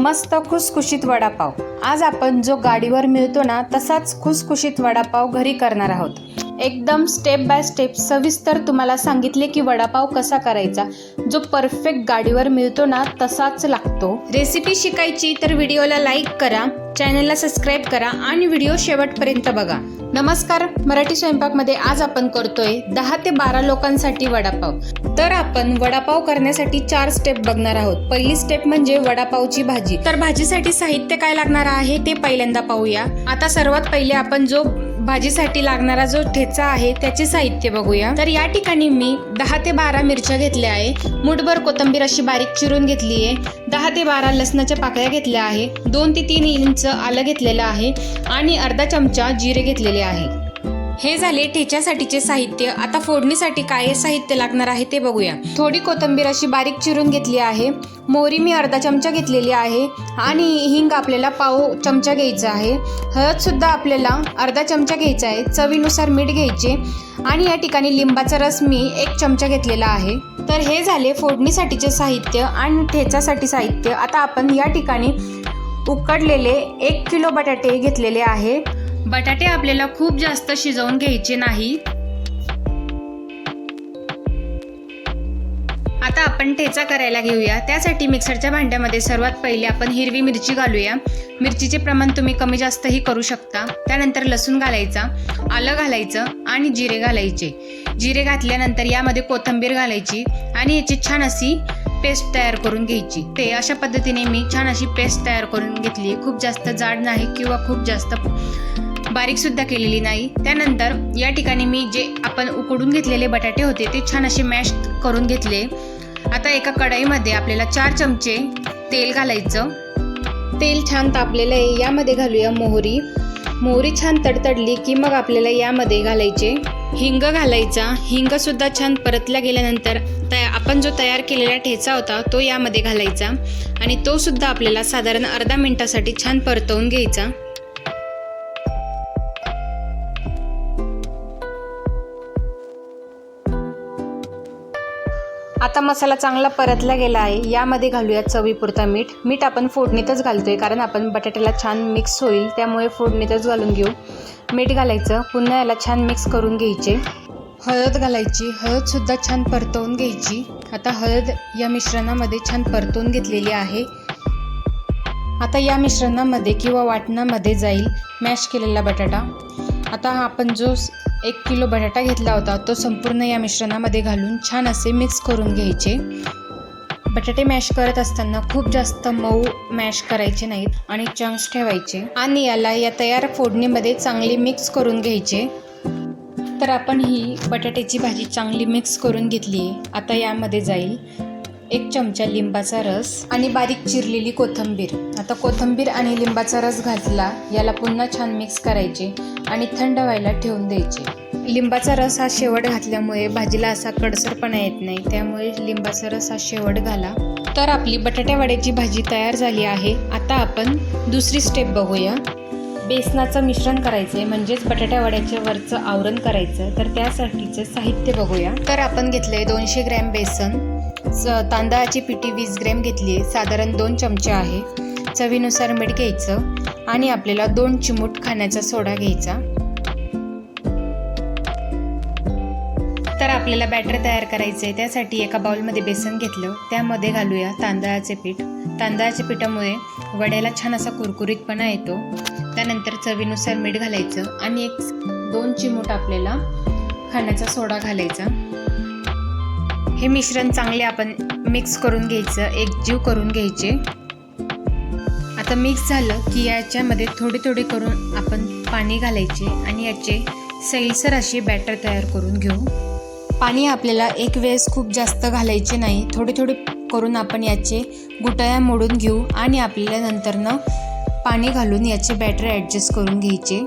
मस्त खुसखुशीत वडापाव. आज आपण जो गाडीवर मिळतो ना तसाच खुसखुशीत वडापाव घरी करणार आहोत. एकदम स्टेप बाय स्टेप सविस्तर तुम्हाला सांगितले की वडापाव कसा करायचा. जो परफेक्ट गाडीवर मिळतो ना तसाच लागतो. रेसिपी शिकायची तर व्हिडिओला लाईक करा. चॅनलला सबस्क्राईब करा आणि व्हिडिओ शेवटपर्यंत बघा. नमस्कार मराठी स्वयंपाकमध्ये आज आपण करतोय दहा ते बारा लोकांसाठी वडापाव. तर आपण वडापाव करण्यासाठी चार स्टेप बघणार आहोत. पहिली स्टेप म्हणजे वडापावची भाजी. तर भाजीसाठी साहित्य काय लागणार आहे ते पहिल्यांदा पाहूया. आता सर्वात पहिले आपण जो भाजीसाठी लागणारा जो ठेचा आहे त्याचे साहित्य बघूया. तर या ठिकाणी मी दहा ते बारा मिरच्या घेतल्या आहे. मुठभर कोथिंबीर अशी बारीक चिरून घेतली आहे. दहा ते बारा लसणाच्या पाकळ्या घेतल्या आहे. दोन ते तीन इंच आलं घेतलेलं आहे आणि अर्धा चमचा जिरे घेतलेले आहे. हे झाले ठेच्यासाठीचे साहित्य. आता फोडणीसाठी काय साहित्य लागणार आहे ते बघूया. थोडी कोथिंबीर अशी बारीक चिरून घेतली आहे. मोहरी मी अर्धा चमचा घेतलेली आहे. आणि हिंग आपल्याला पाव चमचा घ्यायचा आहे. हळदसुद्धा आपल्याला अर्धा चमचा घ्यायचा आहे. चवीनुसार मीठ घ्यायचे. आणि या ठिकाणी लिंबाचा रस मी एक चमचा घेतलेला आहे. तर हे झाले फोडणीसाठीचे साहित्य आणि ठेचासाठी साहित्य. आता आपण या ठिकाणी उकडलेले एक किलो बटाटे घेतलेले आहे. बटाटे आपल्याला खूप जास्त शिजवून घ्यायचे नाही आता आपण ठेचा करायला घेऊया. त्यासाठी मिक्सरच्या भांड्यामध्ये सर्वात पहिले आपण हिरवी मिरची घालूया. मिरचीचे प्रमाण तुम्ही कमी जास्तही करू शकता. त्यानंतर लसूण घालायचा आलं घालायचं आणि जिरे घालायचे. जिरे घातल्यानंतर यामध्ये कोथिंबीर घालायची आणि याची छान अशी पेस्ट तयार करून घ्यायची. ते अशा पद्धतीने मी छान अशी पेस्ट तयार करून घेतली. खूप जास्त जाड नाही किंवा खूप जास्त बारीक सुद्धा केलेली नाही. त्यानंतर या ठिकाणी मी जे आपण उकडून घेतलेले बटाटे होते ते छान असे मॅश करून घेतले. आता एका कढईमध्ये आपल्याला चार चमचे तेल घालायचं. तेल छान तापलेलं आहे. यामध्ये घालूया मोहरी. मोहरी छान तडतडली की मग आपल्याला यामध्ये घालायचे. हिंग घालायचा. हिंगसुद्धा छान परतला गेल्यानंतर तया आपण जो तयार केलेला ठेचा होता तो यामध्ये घालायचा. आणि तोसुद्धा आपल्याला साधारण अर्धा मिनटासाठी छान परतवून घ्यायचा. आता मसाला चांगला परतला गेला आहे. यामध्ये घालूया चवीपुरता मीठ. मीठ आपण फोडणीतच घालतोय कारण आपण बटाट्याला छान मिक्स होईल त्यामुळे फोडणीतच घालून घेऊ. मीठ घालायचं. पुन्हा याला छान मिक्स करून घ्यायचे. हळद घालायची. हळदसुद्धा छान परतवून घ्यायची. आता हळद या मिश्रणामध्ये छान परतवून घेतलेली आहे. आता या मिश्रणामध्ये किंवा वाटणामध्ये जाईल. मॅश केलेला बटाटा. आता आपण जो एक किलो बटाटा घेतला होता. तो संपूर्ण या मिश्रणामध्ये घालून छान असे मिक्स करून घ्यायचे. बटाटे मॅश करत असताना खूप जास्त मऊ मॅश करायचे नाहीत आणि चंक्स ठेवायचे. आणि याला या तयार फोडणीमध्ये चांगली मिक्स करून घ्यायचे. तर आपण ही बटाट्याची भाजी चांगली मिक्स करून घेतली आहे आता यामध्ये जाईल एक चमचा लिंबाचा रस आणि बारीक चिरलेली कोथिंबीर. आता कोथिंबीर आणि लिंबाचा रस घातला याला पुन्हा छान मिक्स करायचे आणि थंड व्हायला ठेवून द्यायचे. लिंबाचा रस हा शेवट घातल्यामुळे भाजीला असा कडसरपणा येत नाही त्यामुळे लिंबाचा रस हा शेवट घाला. तर आपली बटाट्यावड्याची भाजी तयार झाली आहे. आता आपण दुसरी स्टेप बघूया. बेसनाचं मिश्रण करायचं म्हणजेच बटाट्या वड्याच्या वरचं आवरण करायचं. तर त्यासाठीचं साहित्य बघूया. तर आपण घेतलं आहे दोनशे ग्रॅम बेसन. स तांदळाची पिठी वीस ग्रॅम घेतली आहे. साधारण दोन चमचे आहे. चवीनुसार मीठ घ्यायचं आणि आपल्याला दोन चिमूट खाण्याचा सोडा घ्यायचा. तर आपल्याला बॅटर तयार करायचं आहे. त्यासाठी एका बाउलमध्ये बेसन घेतलं. त्यामध्ये घालूया तांदळाचे पीठ. तांदळाच्या पिठामुळे वड्याला छान असा कुरकुरीतपणा येतो. त्यानंतर चवीनुसार मीठ घालायचं आणि एक दोन चिमूट आपल्याला खाण्याचा सोडा घालायचा. हे मिश्रण चांगले आपण मिक्स करून घ्यायचं एकजीव करून घ्यायचे. आता मिक्स झालं की याच्यामध्ये थोडे थोडे करून आपण पाणी घालायचे आणि याचे सैलसर अशी बॅटर तयार करून घेऊ. पाणी आपल्याला एक वेळेस खूप जास्त घालायचे नाही. थोडे थोडे करून आपण याचे गुटळ्या मोडून घेऊ आणि आपल्याला नंतरनं पाणी घालून याचे बॅटर ॲडजस्ट करून घ्यायचे.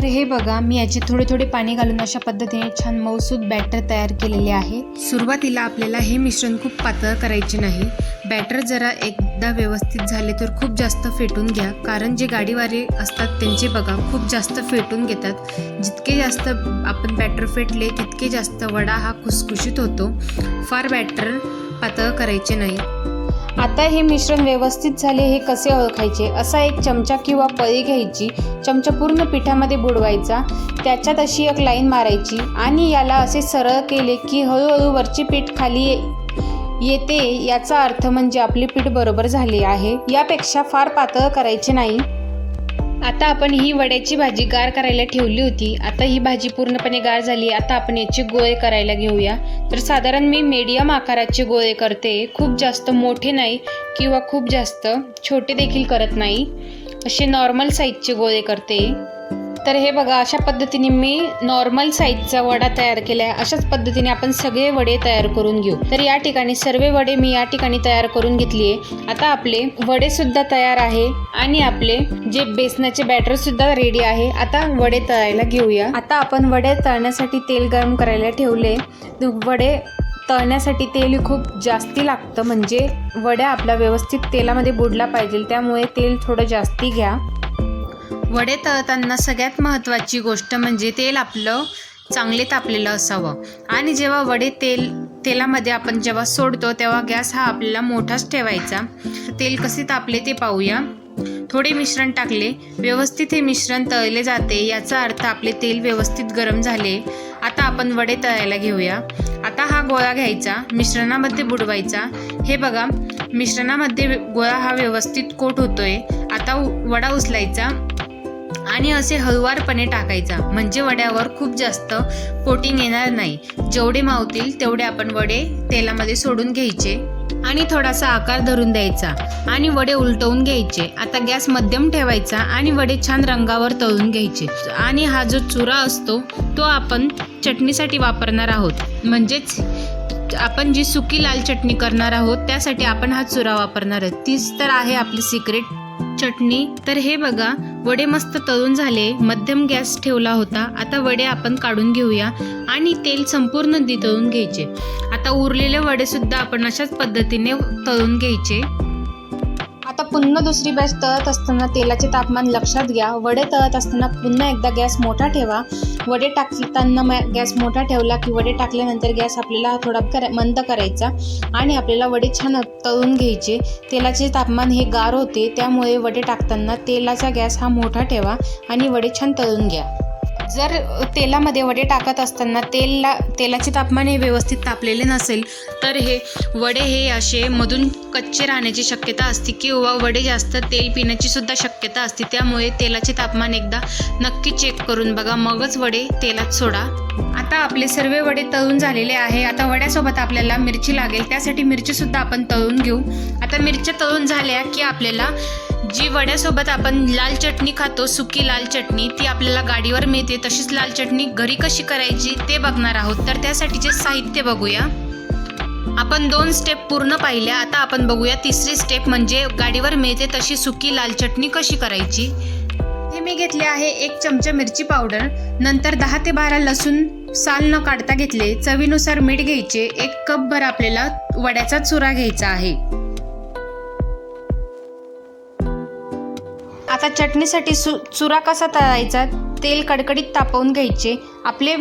तर हे बघा मी याचे थोडे थोडे पाणी घालून अशा पद्धतीने छान मऊसूद बॅटर तयार केलेले आहे. सुरुवातीला आपल्याला हे मिश्रण खूप पातळ करायचे नाही. बॅटर जरा एकदा व्यवस्थित झाले तर खूप जास्त फेटून घ्या. कारण जे गाडीवाले असतात त्यांचे बघा खूप जास्त फेटून घेतात. जितके जास्त आपण बॅटर फेटले तितके जास्त वडा हा खुसखुशीत होतो. फार बॅटर पातळ करायचे नाही. आता हे मिश्रण व्यवस्थित झाले हे कसे ओळखायचे? असा एक चमचा किंवा पळी घ्यायची चमचा पूर्ण पिठामध्ये बुडवायचा त्याच्यात अशी एक लाईन मारायची आणि याला असे सरळ केले की हळूहळू वरची पीठ खाली ये- येते. याचा अर्थ म्हणजे आपले पीठ बरोबर झाले आहे. यापेक्षा फार पातळ करायचे नाही. आता आपण ही वड्याची भाजी गार करायला ठेवली होती. आता ही भाजी पूर्णपणे गार झाली. आता आपण याचे गोळे करायला घेऊया. तर साधारण मी मीडियम आकाराचे गोळे करते. खूप जास्त मोठे नाही किंवा खूप जास्त छोटे देखील करत नाही. असे नॉर्मल साईजचे गोळे करते. तर हे बघा अशा पद्धतीने मी नॉर्मल साईजचा वडा तयार केला आहे अशाच पद्धतीने आपण सगळे वडे तयार करून घेऊ. तर या ठिकाणी सर्व वडे मी या ठिकाणी तयार करून घेतली आहे. आता आपले वडे सुद्धा तयार आहे आणि आपले जे बेसनाचे बॅटर सुद्धा रेडी आहे. आता वडे तळायला घेऊया. आता आपण वडे तळण्यासाठी तेल गरम करायला ठेवले. वडे तळण्यासाठी तेल खूप जास्ती लागतं. म्हणजे वड्या आपला व्यवस्थित तेलामध्ये बुडला पाहिजे. त्यामुळे तेल थोडं जास्ती घ्या. वडे तळताना सगळ्यात महत्त्वाची गोष्ट म्हणजे तेल आपलं चांगले तापलेलं असावं. आणि जेव्हा वडे तेल तेलामध्ये आपण जेव्हा सोडतो तेव्हा गॅस हा आपल्याला मोठाच ठेवायचा. तेल कसे तापले ते पाहूया. थोडे मिश्रण टाकले. व्यवस्थित हे मिश्रण तळले जाते. याचा अर्थ आपले तेल व्यवस्थित गरम झाले. आता आपण वडे तळायला घेऊया. आता हा गोळा घ्यायचा. मिश्रणामध्ये बुडवायचा. हे बघा. मिश्रणामध्ये गोळा हा व्यवस्थित कोट होतोय. आता उ- वडा उचलायचा. आणि असे हळुवारपणे टाकायचा. म्हणजे वड्यावर खूप जास्त कोटिंग येणार नाही. जेवढे मावतील तेवढे आपण वडे तेलामध्ये सोडून घ्यायचे. आणि थोडासा आकार धरून द्यायचा. आणि वडे उलटवून घ्यायचे. आता गॅस मध्यम ठेवायचा आणि वडे छान रंगावर तळून घ्यायचे. आणि हा जो चुरा असतो तो आपण चटणीसाठी वापरणार आहोत. म्हणजेच आपण जी सुकी लाल चटणी करणार आहोत त्यासाठी आपण हा चुरा वापरणार आहोत. तीच तर आहे आपली सिक्रेट चटणी तर हे बघा वडे मस्त तळून झाले मध्यम गॅस ठेवला होता. आता वडे आपण काढून घेऊया आणि तेल संपूर्ण दी तळून घ्यायचे. आता उरलेले वडे सुद्धा आपण अशाच पद्धतीने तळून घ्यायचे. आता पुन्हा दुसरी बॅच तळत असताना तेलाचे तापमान लक्षात घ्या. वडे तळत असताना पुन्हा एकदा गॅस मोठा ठेवा. वडे टाकताना म- गॅस मोठा ठेवला की वडे टाकल्यानंतर गॅस आपल्याला थोडा करा मंद करायचा आणि आपल्याला वडे छान तळून घ्यायचे. तेलाचे तापमान हे गार होते त्यामुळे वडे टाकताना तेलाचा गॅस हा मोठा ठेवा आणि वडे छान तळून घ्या. जर तेलामध्ये वडे टाकत असताना तेलला तेलाचे तापमान हे व्यवस्थित तापलेले नसेल तर हे वडे हे असे मधून कच्चे राहण्याची शक्यता असते किंवा वडे जास्त तेल पिण्याची सुद्धा शक्यता असते. त्यामुळे तेलाचे तापमान एकदा नक्की चेक करून बघा. मगच वडे तेलात सोडा. आता आपले सर्व वडे तळून झालेले आहे. आता वड्यासोबत आपल्याला मिरची लागेल. त्यासाठी मिरची सुद्धा आपण तळून घेऊ. आता मिरच्या तळून झाल्या की आपल्याला जी वड्यासोबत आपण लाल चटणी खातो सुकी लाल चटणी ती आपल्याला गाडीवर मिळते. तशीच लाल चटणी घरी कशी करायची ते बघणार आहोत. तर त्यासाठीचे साहित्य बघूया. आपण दोन स्टेप पूर्ण पाहिल्या. आता आपण बघूया तिसरी स्टेप म्हणजे गाडीवर मिळते तशी सुकी लाल चटणी कशी करायची. हे मी घेतले आहे एक चमचा मिरची पावडर. नंतर दहा ते बारा लसूण साल न काढता घेतले. चवीनुसार मीठ घ्यायचे. एक कप भर आपल्याला वड्याचा चुरा घ्यायचा आहे. आता चटणीसाठी सु चुरा कसा तळायचा? तेल कडकडीत तापवून घ्यायचे. आपले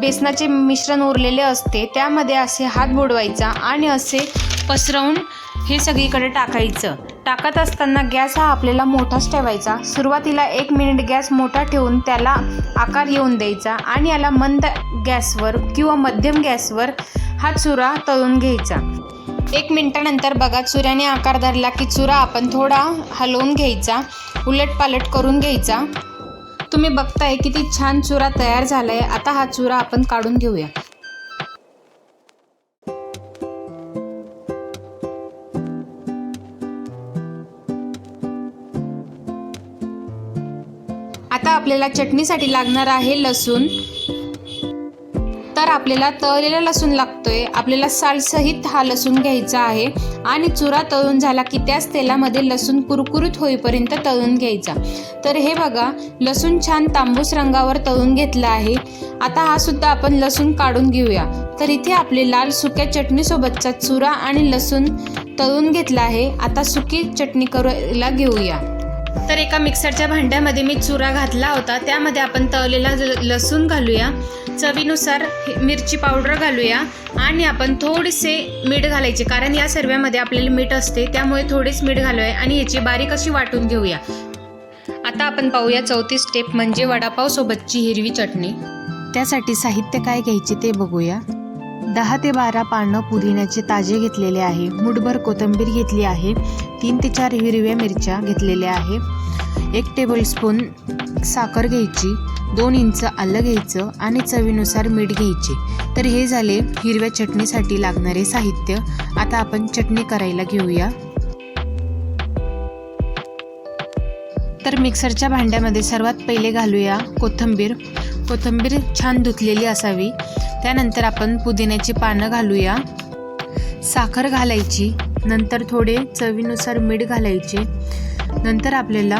बेसनाचे मिश्रण उरलेले असते त्यामध्ये असे हात बुडवायचा आणि असे पसरवून हे सगळीकडे टाकायचं. टाकत असताना गॅस हा आपल्याला मोठाच ठेवायचा. सुरुवातीला एक मिनिट गॅस मोठा ठेवून त्याला आकार येऊन द्यायचा आणि याला मंद गॅसवर किंवा मध्यम गॅसवर हा चुरा तळून घ्यायचा. एक मिनटानंतर बघा चुऱ्याने आकार धरला की चुरा आपण थोडा हलवून घ्यायचा उलटपालट करून घ्यायचा. तुम्ही बघताय किती छान चुरा तयार झालाय. आता हा चुरा आपण काढून घेऊया. आता आपल्याला चटणीसाठी लागणार आहे लसूण. आपल्याला तळलेला लसूण लागतोय. आपल्याला सालसहित हा लसूण घ्यायचा आहे. आणि चुरा तळून झाला की त्याच तेलामध्ये लसूण कुरकुरीत होईपर्यंत तळून घ्यायचा. तर हे बघा लसूण छान तांबूस रंगावर तळून घेतला आहे. आता हा सुद्धा आपण लसूण काढून घेऊया. तर इथे आपले लाल सुक्या चटणीसोबतचा चुरा आणि लसूण तळून घेतला आहे. आता सुकी चटणी करायला घेऊया. तर एका मिक्सरच्या भांड्यामध्ये मी चुरा घातला होता. त्यामध्ये आपण तळलेला ल- लसूण घालूया. चवीनुसार मिरची पावडर घालूया. आणि आपण थोडेसे मीठ घालायचे कारण या सर्व्यामध्ये आपल्याला मीठ असते. त्यामुळे थोडेच मीठ घालूया आणि याची बारीक अशी वाटून घेऊया. आता आपण पाहूया चौथी स्टेप म्हणजे वडापावसोबतची हिरवी चटणी. त्यासाठी साहित्य काय घ्यायचे ते बघूया. दहा ते बारा पानं पुदिन्याचे ताजे घेतलेले आहे. मुठभर कोथिंबीर घेतली आहे. तीन ते चार हिरव्या मिरच्या घेतलेल्या आहे. एक टेबलस्पून साखर घ्यायची. दोन इंच आलं घ्यायचं आणि चवीनुसार मीठ घ्यायचे. तर हे झाले हिरव्या चटणीसाठी लागणारे साहित्य. आता आपण चटणी करायला घेऊया. तर मिक्सरच्या भांड्यामध्ये सर्वात पहिले घालूया कोथिंबीर. कोथिंबीर छान धुतलेली असावी. त्यानंतर आपण पुदिन्याची पानं घालूया. साखर घालायची. नंतर थोडे चवीनुसार मीठ घालायचे. नंतर आपल्याला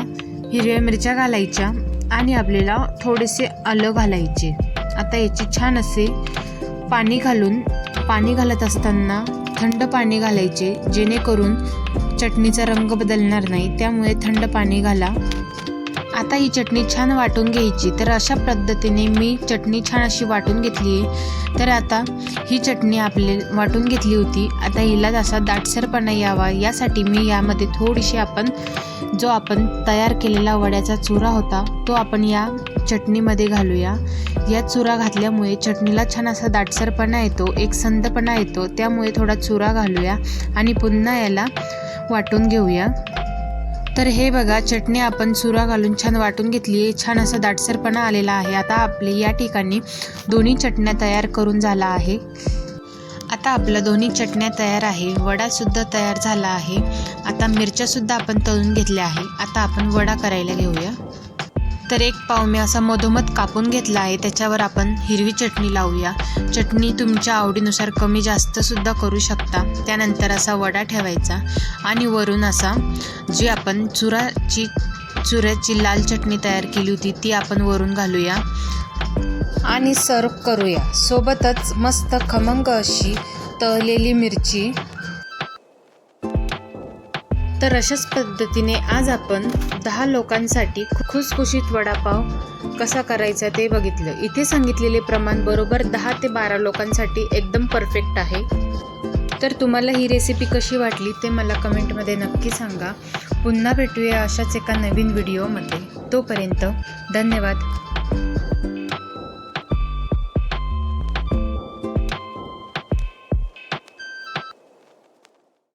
हिरव्या मिरच्या घालायच्या आणि आपल्याला थोडेसे आलं घालायचे. आता याची छान असे पाणी घालून पाणी घालत असताना थंड पाणी घालायचे. जेणेकरून चटणीचा रंग बदलणार नाही. त्यामुळे थंड पाणी घाला. आता ही चटणी छान वाटून घ्यायची. तर अशा पद्धतीने मी चटणी छान अशी वाटून घेतली आहे. तर आता ही चटणी आपले वाटून घेतली होती. आता हिला असा दाटसरपणा यावा. यासाठी मी यामध्ये थोडीशी आपण जो आपण तयार केलेला वड्याचा चुरा होता तो आपण या चटणीमध्ये घालूया. या चुरा घातल्यामुळे चटणीला छान असा दाटसरपणा येतो एक संदपणा येतो. त्यामुळे थोडा चुरा घालूया आणि पुन्हा याला वाटून घेऊया. तर हे बघा चटणी आपण चुरा घालून छान वाटून घेतली आहे. छान असा दाटसरपणा आलेला आहे. आता आपले या ठिकाणी दोन्ही चटण्या तयार करून झाला आहे. आता आपलं दोन्ही चटण्या तयार आहे. वडासुद्धा तयार झाला आहे. आता मिरच्यासुद्धा आपण तळून घेतल्या आहे. आता आपण वडा करायला घेऊया. तर एक पाव मी असा मधोमध कापून घेतला आहे. त्याच्यावर आपण हिरवी चटणी लावूया. चटणी तुमच्या आवडीनुसार कमी जास्तसुद्धा करू शकता. त्यानंतर असा वडा ठेवायचा आणि वरून असा जी आपण चुराची चुऱ्याची लाल चटणी तयार केली होती ती आपण वरून घालूया आणि सर्व करूया. सोबतच मस्त खमंग अशी तळलेली मिरची तर अशाच पद्धतीने आज आपण दहा लोकांसाठी खुसखुशीत वडापाव कसा करायचा ते बघितलं. इथे सांगितलेले प्रमाण बरोबर दहा ते बारा लोकांसाठी एकदम परफेक्ट आहे. तर तुम्हाला ही रेसिपी कशी वाटली ते मला कमेंटमध्ये नक्की सांगा. पुन्हा भेटूया अशाच एका नवीन व्हिडिओमध्ये तोपर्यंत धन्यवाद.